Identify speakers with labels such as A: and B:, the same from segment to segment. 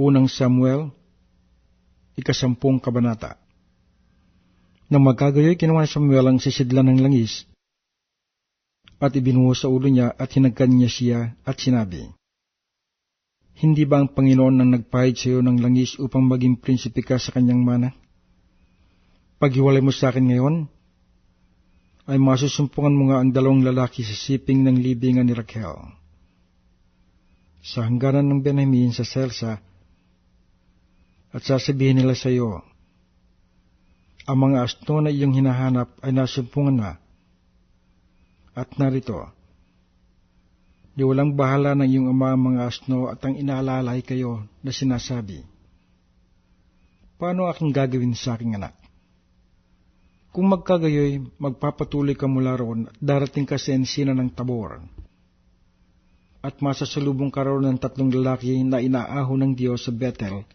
A: Unang Samuel, ikasampung kabanata. Nang magkagayoy, kinuha ni Samuel ang sisidlan ng langis, at ibinuho sa ulo niya at hinagkan niya siya at sinabi, Hindi ba ang Panginoon ang nagpahid sa iyo ng langis upang maging prinsipe ka sa kanyang mana? Paghiwalay mo sa akin ngayon, ay masusumpungan mo nga ang dalawang lalaki sa siping ng libingan ni Raquel. Sa hangganan ng Benjamin sa Selsa, at sasabihin nila sa iyo, ang mga asno na iyong hinahanap ay nasumpungan na. At narito, di walang bahala ng iyong ama ang mga asno at ang inaalalay kayo na sinasabi, Paano aking gagawin sa aking anak? Kung magkagayoy, magpapatuloy ka mula roon at darating ka sa ensina ng tabor. At masasalubong ka roon ng tatlong lalaki na inaaho ng Diyos sa Bethel,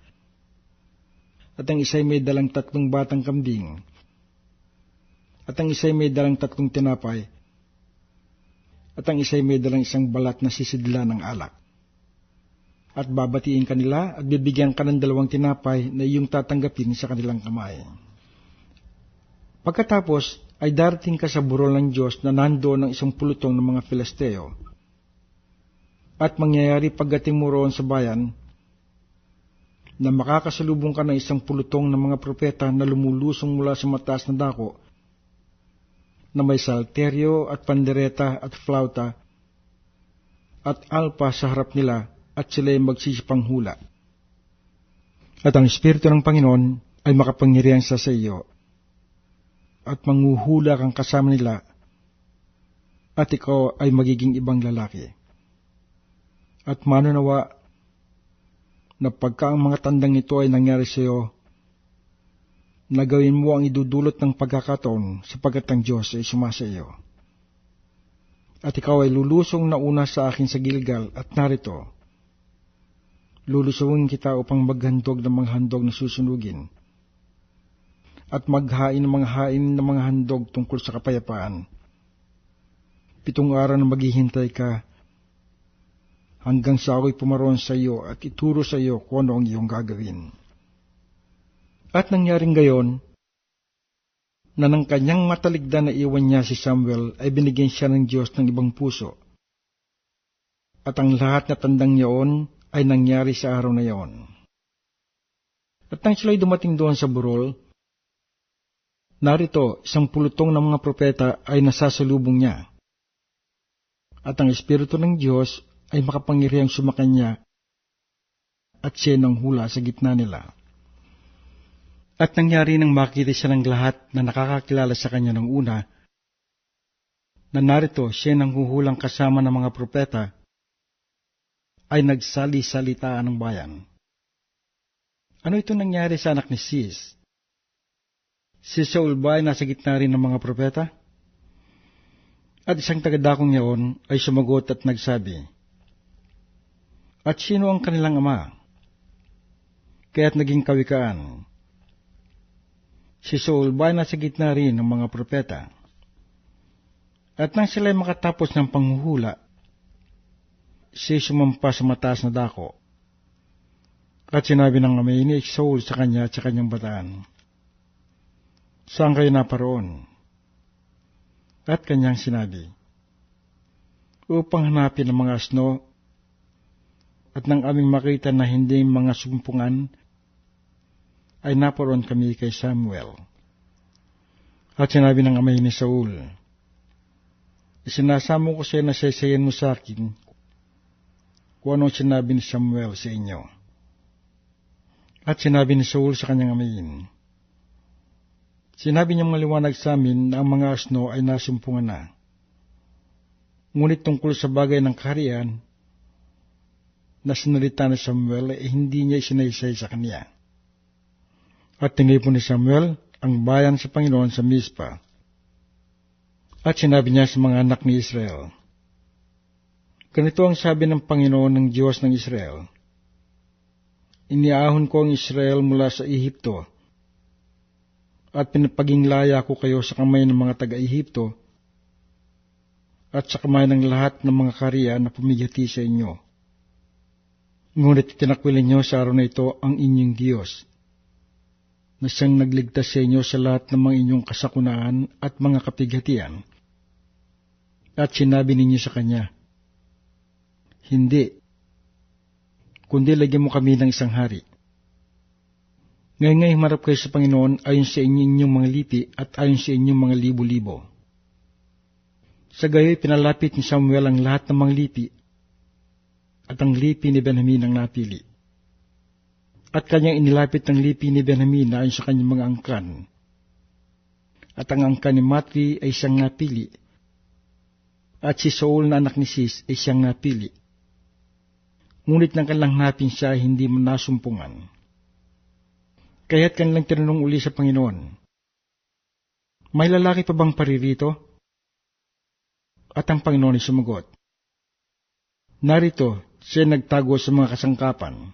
A: at ang isa'y may dalang tatlong batang kambing, at ang isa'y may dalang tatlong tinapay, at ang isa'y may dalang isang balat na sisidla ng alak. At babatiin kanila at bibigyan ka ng dalawang tinapay na iyong tatanggapin sa kanilang kamay. Pagkatapos ay darating ka sa burol ng Diyos na nandoon ng isang pulutong ng mga Filisteo. At mangyayari pagdating mo roon sa bayan, na makakasalubong ka ng isang pulutong ng mga propeta na lumulusong mula sa mataas na dako, na may salteryo at pandereta at flauta, at alpa sa harap nila at sila'y magsisipang hula. At ang Espiritu ng Panginoon ay makapangyarihan sa sa iyo at manguhula kang kasama nila at ikaw ay magiging ibang lalaki. At manunawa na pagka ang mga tandang ito ay nangyari sa iyo, nagawin mo ang idudulot ng pagkakataon sapagkat ang Diyos ay sumasa iyo. At ikaw ay lulusong na una sa akin sa Gilgal at narito, lulusungin kita upang maghandog ng mga handog na susunugin at maghain ng mga hain ng mga handog tungkol sa kapayapaan. Pitong araw na maghihintay ka hanggang sa ako'y pumaroon sa iyo at ituro sa iyo kung ano ang iyong gagawin. At nangyaring gayon, na ng kanyang mataligdan na iwan niya si Samuel ay binigyan siya ng Diyos ng ibang puso. At ang lahat na tandang yaon ay nangyari sa araw na yaon. At nang sila'y dumating doon sa burol, Narito, isang pulutong ng mga propeta ay nasasalubong niya. At ang Espiritu ng Diyos ay makapangyarihang sumakanya at siya nang hula sa gitna nila. At nangyari nang makita siya ng lahat na nakakakilala sa kanya ng una, na narito siya nang huhulang kasama ng mga propeta, ay nagsali-salitaan ng bayan. Ano ito nangyari sa anak ni Sis? Si Saul ba ay nasa gitna rin ng mga propeta? At isang tagadakong yaon ay sumagot at nagsabi, At sino ang kanilang ama? Kaya't naging kawikaan. Si Saul ba nasa gitna rin ng mga propeta? At nang sila ay makatapos ng panghuhula, si sumampa sa mataas na dako. At sinabi ng amay ni Saul sa kanya at sa kanyang bataan, Saan kayo naparoon? At kanyang sinabi, Upang hanapin ang mga asno at nang aming makita na hindi mga sumpungan, ay naparoon kami kay Samuel. At sinabi ng amay ni Saul, Isinasamo ko siya na sasayan mo sa akin kung anong sinabi ni Samuel sa inyo. At sinabi ni Saul sa kanyang amayin, Sinabi niyang maliwanag sa amin na ang mga asno ay nasumpungan na. Ngunit tungkol sa bagay ng kaharian, na sinalita ni Samuel ay eh, hindi niya isinaysay sa kanya. At tinipon ni Samuel ang bayan sa Panginoon sa Mispa. At sinabi niya sa mga anak ni Israel, Ganito ang sabi ng Panginoon ng Diyos ng Israel, Iniahon ko ang Israel mula sa Ehipto, at pinapaginglaya ko kayo sa kamay ng mga taga-Ehipto at sa kamay ng lahat ng mga karya na pumigati sa inyo. Ngunit tinakwil ninyo sa araw na ito ang inyong Diyos, na siyang nagligtas sa inyo sa lahat ng mga inyong kasakunaan at mga kapighatian. At sinabi ninyo sa Kanya, Hindi, kundi lagyan mo kami ng isang hari. Ngayon ngay humarap kayo sa Panginoon ayon sa inyong mga lipi at ayon sa inyong mga libo-libo. Sa gayoy pinalapit ni Samuel ang lahat ng mga lipi at ang lipi ni Benjamin ang napili. At kanyang inilapit ang lipi ni Benjamin ayon sa kanyang mga angkan. At ang angkan ni Matri ay siyang napili. At si Saul na anak ni Sis ay siyang napili. Ngunit nang kanilang napin siya hindi man nasumpungan. Kaya't kanilang tinanong uli sa Panginoon, May lalaki pa bang paririto? At ang Panginoon ay sumagot, Narito, siya nagtago sa mga kasangkapan.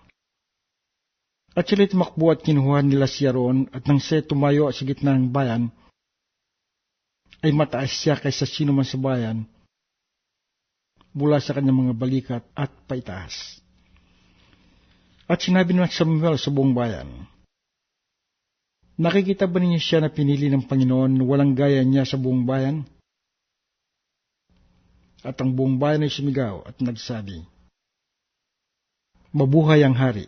A: At sila'y tumakbo at kinuha nila siya roon at nang siya tumayo sa gitna ng bayan, ay mataas siya kaysa sino man sa bayan mula sa kanyang mga balikat at paitaas. At sinabi naman Samuel sa buong bayan, Nakikita ba ninyo siya na pinili ng Panginoon walang gaya niya sa buong bayan? At ang buong bayan ay sumigaw at nagsabi, Mabuhay ang hari.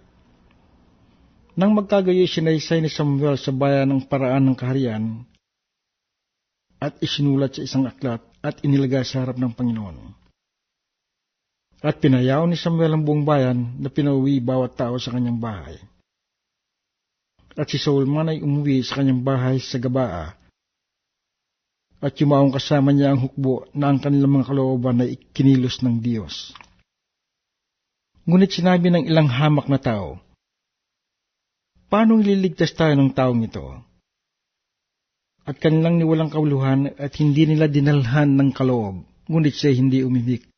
A: Nang magkagayoy sinaysay ni Samuel sa bayan ang paraan ng kaharian, at isinulat sa isang aklat at inilagay sa harap ng Panginoon. At pinayaw ni Samuel ang buong bayan na pinauwi bawat tao sa kanyang bahay. At si Saul man ay umuwi sa kanyang bahay sa Gabaa. At yumaong kasama niya ang hukbo na ang kanilang mga kalooban ay kinilos ng Diyos. Ngunit sinabi ng ilang hamak na tao, Paano ililigtas tayo ng taong ito? At kanilang niwalang kauluhan at hindi nila dinalhan ng kaloob, ngunit siya hindi umimik.